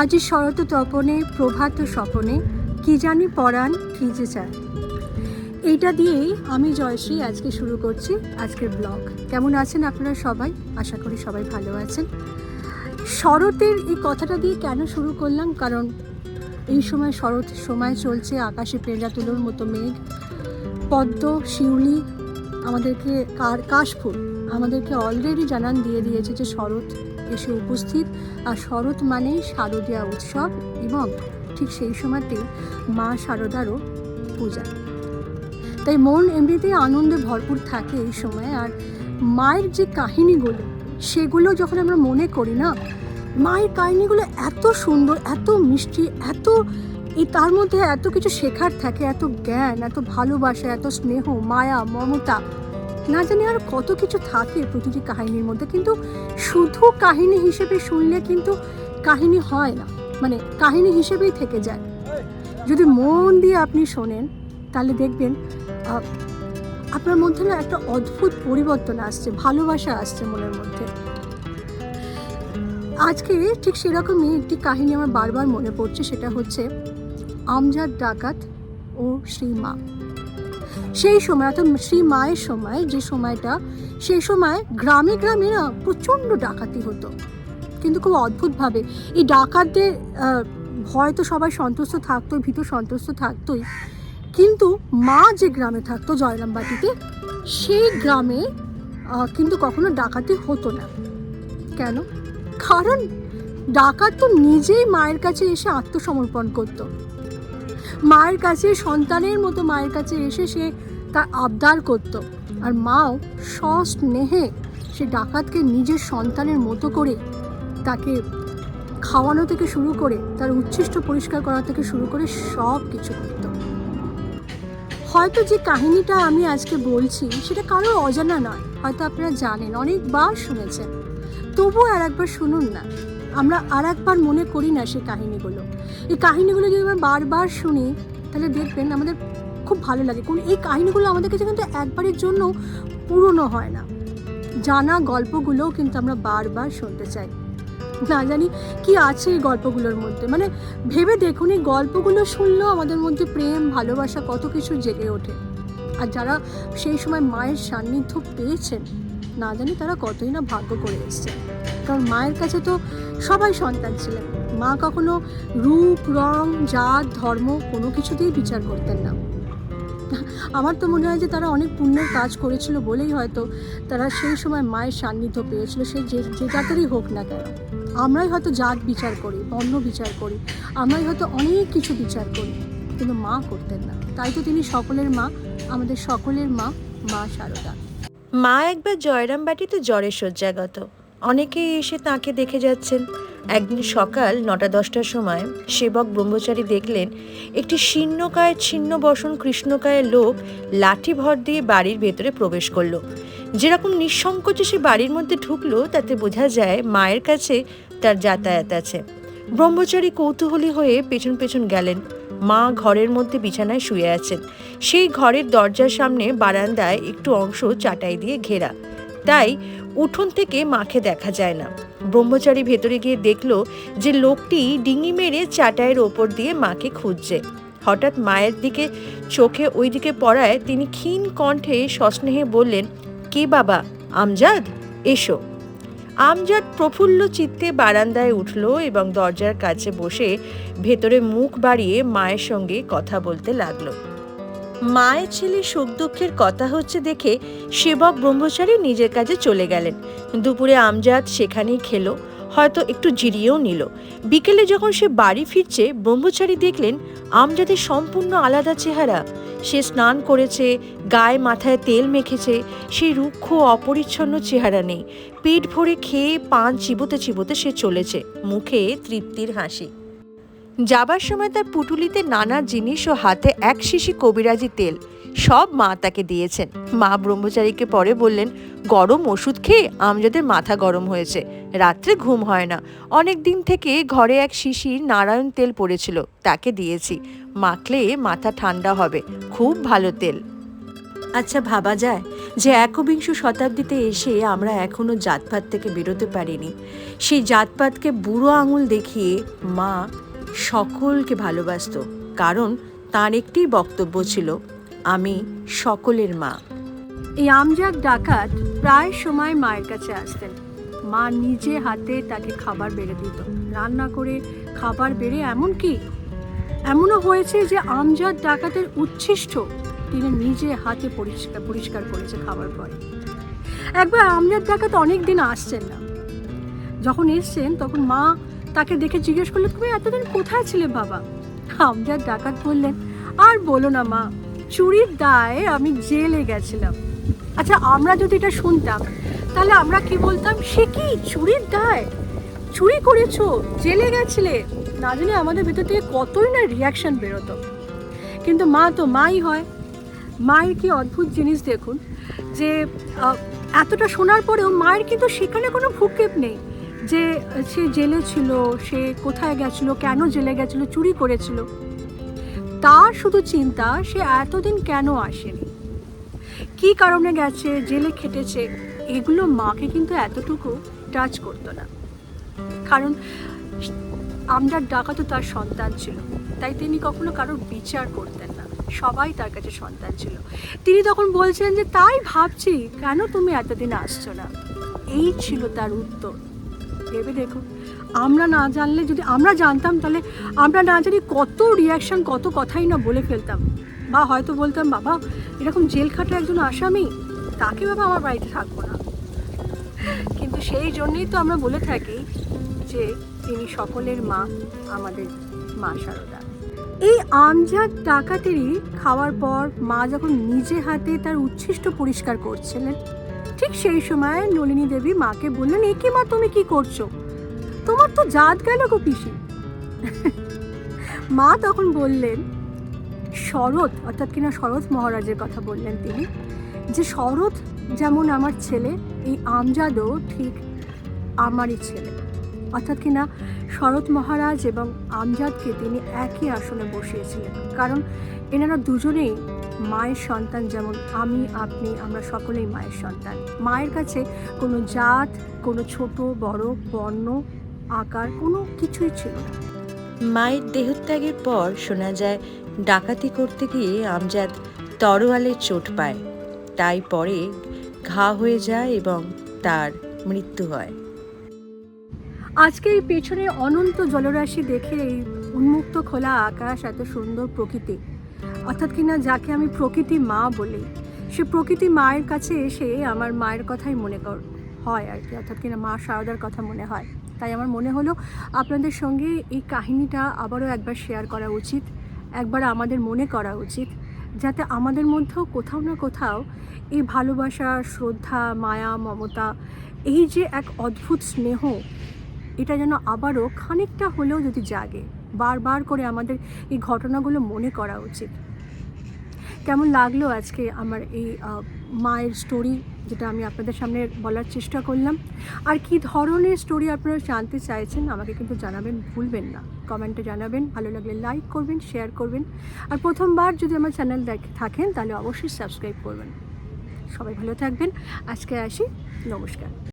আজি শরৎ তপনে প্রভাত স্বপনে কি জানি পরাণ কি যে চায়। এইটা দিয়েই আমি জয়শ্রী আজকে শুরু করছি আজকের ব্লগ। কেমন আছেন আপনারা সবাই? আশা করি সবাই ভালো আছেন। শরতের এই কথাটা দিয়ে কেন শুরু করলাম? কারণ এই সময় শরৎ সময় চলছে, আকাশে প্রেরণা তুলোর মতো মেঘ, পদ্ম, শিউলি আমাদেরকে কার কাশফুল আমাদেরকে অলরেডি জানান দিয়ে দিয়েছে যে শরৎ এসে উপস্থিত আর শরৎ মানেই শারদীয়া উৎসব এবং ঠিক সেই সময়তে মা শারদারও পূজা। তাই মন এমনিতেই আনন্দে ভরপুর থাকে এই সময় আর মায়ের যে কাহিনীগুলো, সেগুলো যখন আমরা মনে করি না, মায়ের কাহিনীগুলো এত সুন্দর, এত মিষ্টি, এত এই তার মধ্যে এত কিছু শেখার থাকে, এত জ্ঞান, এত ভালোবাসা, এত স্নেহ, মায়া, মমতা না জানি আর কত কিছু থাকে প্রতিটি কাহিনীর মধ্যে, কিন্তু শুধু কাহিনী হিসেবে শুনলে কিন্তু কাহিনী হয় না মানে কাহিনী হিসেবেই থেকে যায়। যদি মন দিয়ে আপনি শোনেন, তাহলে দেখবেন আপনার মধ্যে না একটা অদ্ভুত পরিবর্তন আসছে, ভালোবাসা আসছে মনের মধ্যে। আজকে ঠিক সেরকমই একটি কাহিনী আমার বারবার মনে পড়ছে, সেটা হচ্ছে আমজাদ ডাকাত ও শ্রী মা সেই সময়, অর্থাৎ শ্রী মায়ের সময়, যে সময়টা, সেই সময় গ্রামে গ্রামে না প্রচণ্ড ডাকাতি হতো। কিন্তু খুব অদ্ভুতভাবে এই ডাকাতদের ভয় তো সবাই সন্তুষ্ট থাকতোই, ভীত সন্তুষ্ট থাকতোই। কিন্তু মা যে গ্রামে থাকতো, জয়রামবাটিতে, সেই গ্রামে কিন্তু কখনো ডাকাতি হতো না। কেন? কারণ ডাকাত তো নিজেই মায়ের কাছে এসে আত্মসমর্পণ করত। মায়ের কাছে, সন্তানের মতো মায়ের কাছে এসে সে তার আবদার করত। আর মাও সস্নেহে সে ডাকাতকে নিজের সন্তানের মতো করে তাকে খাওয়ানো থেকে শুরু করে, তার উচ্ছিষ্ট পরিষ্কার করা থেকে শুরু করে সব কিছু করতো। হয়তো যে কাহিনীটা আমি আজকে বলছি, সেটা কারোর অজানা নয়, হয়তো আপনারা জানেন, অনেকবার শুনেছেন। তবুও আর একবার শুনুন না। আমরা আর একবার মনে করি না সেই কাহিনিগুলো। এই কাহিনিগুলো যদি আমরা বারবার শুনি, তাহলে দেখবেন আমাদের খুব ভালো লাগে। কারণ এই কাহিনিগুলো আমাদের কাছে কিন্তু একবারের জন্য পুরনো হয় না। জানা গল্পগুলোও কিন্তু আমরা বারবার শুনতে চাই। না জানি কি আছে এই গল্পগুলোর মধ্যে। মানে ভেবে দেখুন, এই গল্পগুলো শুনলেও আমাদের মধ্যে প্রেম, ভালোবাসা কত কিছু জেগে ওঠে। আর যারা সেই সময় মায়ের সান্নিধ্য পেয়েছেন, না জানি তারা কতই না ভাগ্য করে এসছে কারণ মায়ের কাছে তো সবাই সন্তান ছিলেন। মা কখনো রূপ, রং, জাত, ধর্ম কোনো কিছুতেই বিচার করতেন না। আমার তো মনে হয় যে তারা অনেক পুণ্যের কাজ করেছিল বলেই হয়তো তারা সেই সময় মায়ের সান্নিধ্য পেয়েছিল, সে যে যে জাতেরই হোক না কেন। আমরাই হয়তো জাত বিচার করি বর্ণ বিচার করি, আমরাই হয়তো অনেক কিছু বিচার করি, কিন্তু মা করতেন না। তাই তো তিনি সকলের মা, আমাদের সকলের মা মা শারদা মা একবার জয়রামবাটিতে জ্বরে শয্যাগত। অনেকেই এসে তাকে দেখে যাচ্ছেন। একদিন সকাল নটা দশটার সময় সেবক ব্রহ্মচারী দেখলেন একটি শীর্ণকায় ছিন্ন বসন কৃষ্ণকায়ের লোক লাঠি ভর দিয়ে বাড়ির ভেতরে প্রবেশ করল। যেরকম নিঃসংকোচে সে বাড়ির মধ্যে ঢুকলো, তাতে বোঝা যায় মায়ের কাছে তার যাতায়াত আছে। ব্রহ্মচারী কৌতূহলী হয়ে পেছন পেছন গেলেন। মা ঘরের মধ্যে বিছানায় শুয়ে আছেন। সেই ঘরের দরজার সামনে বারান্দায় একটু অংশ চাটাই দিয়ে ঘেরা। তাই উঠোন থেকে মাকে দেখা যায় না। ব্রহ্মচারী ভেতরে গিয়ে দেখল যে লোকটি ডিঙি মেরে চাটাইয়ের ওপর দিয়ে মাকে খুঁজছে। হঠাৎ মায়ের দিকে চোখে ওই দিকে পড়ায় তিনি ক্ষীণ কণ্ঠে সস্নেহে বললেন, কে বাবা? আমজাদ? এসো। আমজাদ প্রফুল্ল চিত্তে বারান্দায় উঠল এবং দরজার কাছে বসে ভেতরে মুখ বাড়িয়ে মায়ের সঙ্গে কথা বলতে লাগল। মায়ের ছেলে সুখ দুঃখের কথা হচ্ছে দেখে সেবক ব্রহ্মচারী নিজের কাজে চলে গেলেন। দুপুরে আমজাদ সেখানেই খেলো, হয়তো একটু জিরিয়েও নিল। বিকেলে যখন সে বাড়ি ফিরছে, ব্রহ্মচারী দেখলেন আমজাদের সম্পূর্ণ আলাদা চেহারা। সে স্নান করেছে, গায়ে মাথায় তেল মেখেছে, সেই রুক্ষ অপরিচ্ছন্ন চেহারা নেই। পেট ভরে খেয়ে পান চিবোতে চিবোতে সে চলেছে। মুখে তৃপ্তির হাসি। যাবার সময় তার পুটুলিতে নানা জিনিস ও হাতে এক শিশি কবিরাজি তেল। সব মা তাকে দিয়েছেন। মা ব্রহ্মচারীকে পরে বললেন, গরম ওষুধ খেয়ে আমজাদের মাথা গরম হয়েছে। রাত্রে ঘুম হয় না। অনেক দিন থেকে ঘরে এক শিশির নারায়ণ তেল পড়েছিল, তাকে দিয়েছি। মাখলে মাথা ঠান্ডা হবে। খুব ভালো তেল। আচ্ছা ভাবা যায় যে একবিংশ শতাব্দীতে এসে আমরা এখনও জাতপাত থেকে বেরোতে পারিনি। সেই জাতপাতকে বুড়ো আঙুল দেখিয়ে মা সকলকে ভালোবাসতো, কারণ তার একটি বক্তব্য ছিল, আমি সকলের মা। এই আমজাদ ডাকাত প্রায় সময় মায়ের কাছে আসতেন। মা নিজে হাতে তাকে খাবার বেড়ে দিত। রান্না করে খাবার বেড়ে এমন কি? এমনও হয়েছে যে আমজাদ ডাকাতের উচ্ছিষ্ট, তিনি নিজে হাতে পরিষ্কার পরিষ্কার করেছে খাবার পরে। একবার আমজাদ ডাকাত অনেক দিন আসছেন না। যখন এসছেন, তখন মা তাকে দেখে জিজ্ঞেস করল তুমি এতদিন কোথায় ছিলে বাবা? আমজাদ ডাকাত বললেন আর বলো না মা, চুরির দায়ে আমি জেলে গেছিলাম। আচ্ছা আমরা যদি এটা শুনতাম, তাহলে আমরা কি বলতাম, সে কি চুরির দায়? চুরি করেছ, জেলে গেছিলে? না জানি আমাদের ভেতর থেকে কতই না রিয়াকশন বেরোতো। কিন্তু মা তো মাই হয়। মায়ের কি অদ্ভুত জিনিস দেখুন, যে এতটা শোনার পরেও মায়ের কিন্তু সেখানে কোনো ভূক্ষেপ নেই। যে সে জেলে ছিল, সে কোথায় গেছিল, কেন জেলে গেছিল, চুরি করেছিল, তার শুধু চিন্তা, সে এতদিন কেন আসেনি? কি কারণে গেছে, জেলে খেটেছে, এগুলো মাকে কিন্তু এতটুকু টাচ করতো না। কারণ আমজার ডাকা তো তার সন্তান ছিল, তাই তিনি কখনো কারোর বিচার করতেন না, সবাই তার কাছে সন্তান ছিল। তিনি তখন বলছেন যে, তাই ভাবছি, কেন তুমি এতদিন আসছো না? এই ছিল তার উত্তর। ভেবে দেখুন। আমরা না জানলে যদি আমরা জানতাম, তাহলে আমরা না জানি কত রিয়াকশন কত কথাই না বলে ফেলতাম। বা হয়তো বলতাম, বাবা, এরকম জেল খাটা একজন আসামি? তাকে বাবা আমার বাড়িতে থাকব না। কিন্তু সেই জন্যেই তো আমরা বলে থাকি যে, তিনি সকলের মা, আমাদের মা সারদা। এই আমজাদ ডাকাতেরই খাওয়ার পর মা যখন নিজে হাতে তার উচ্ছিষ্ট পরিষ্কার করছিলেন ঠিক সেই সময় নলিনী দেবী মাকে বললেন, এ মা, তুমি কি করছ? তোমার তো জাত গেল গো পিসি। মা তখন বললেন, শরৎ, অর্থাৎ কিনা শরৎ মহারাজের কথা বললেন তিনি, যে শরৎ যেমন আমার ছেলে, এই আমজাদও ঠিক আমারই ছেলে। অর্থাৎ কিনা শরৎ মহারাজ এবং আমজাদকে তিনি একই আসনে বসিয়েছিলেন, কারণ এনারা দুজনেই মায়ের সন্তান যেমন আমি আপনি আমরা সকলেই মায়ের সন্তান। মায়ের কাছে কোনো জাত কোনো ছোট বড় বর্ণ আকার কোনো কিছুই ছিল না। মায়ের দেহত্যাগের পর শোনা যায় ডাকাতি করতে গিয়ে আমজাদ তরোয়ালে চোট পায়। তাই পরে ঘা হয়ে যায় এবং তার মৃত্যু হয়। আজকে এই পেছনে অনন্ত জলরাশি দেখে এই উন্মুক্ত খোলা আকাশ এত সুন্দর প্রকৃতি অর্থাৎ কিনা যাকে আমি প্রকৃতি মা বলি, সে প্রকৃতি মায়ের কাছে এসে আমার মায়ের কথাই মনে কর, হয় আর কি, অর্থাৎ কিনা মা শারদার কথা মনে হয়। তাই আমার মনে হলো আপনাদের সঙ্গে এই কাহিনীটা আবারও একবার শেয়ার করা উচিত, একবার আমাদের মনে করা উচিত, যাতে আমাদের মধ্যেও কোথাও না কোথাও এই ভালোবাসা, শ্রদ্ধা, মায়া, মমতা, এই যে এক অদ্ভুত স্নেহ, এটা যেন আবারও খানিকটা হলেও যদি জাগে, বারবার করে আমাদের এই ঘটনাগুলো মনে করা উচিত। কেমন লাগল আজকে আমার এই মায়ের স্টোরি যেটা আমি আপনাদের সামনে বলার চেষ্টা করলাম? আর কি ধরনের স্টোরি আপনারা জানতে চাইছেন আমাকে কিন্তু জানাবেন, ভুলবেন না। কমেন্টে জানাবেন, ভালো লাগলে লাইক করবেন শেয়ার করবেন। আর প্রথমবার যদি আমার চ্যানেল দেখে, থাকেন, তাহলে অবশ্যই সাবস্ক্রাইব করবেন। সবাই ভালো থাকবেন। আজকে আসি। নমস্কার।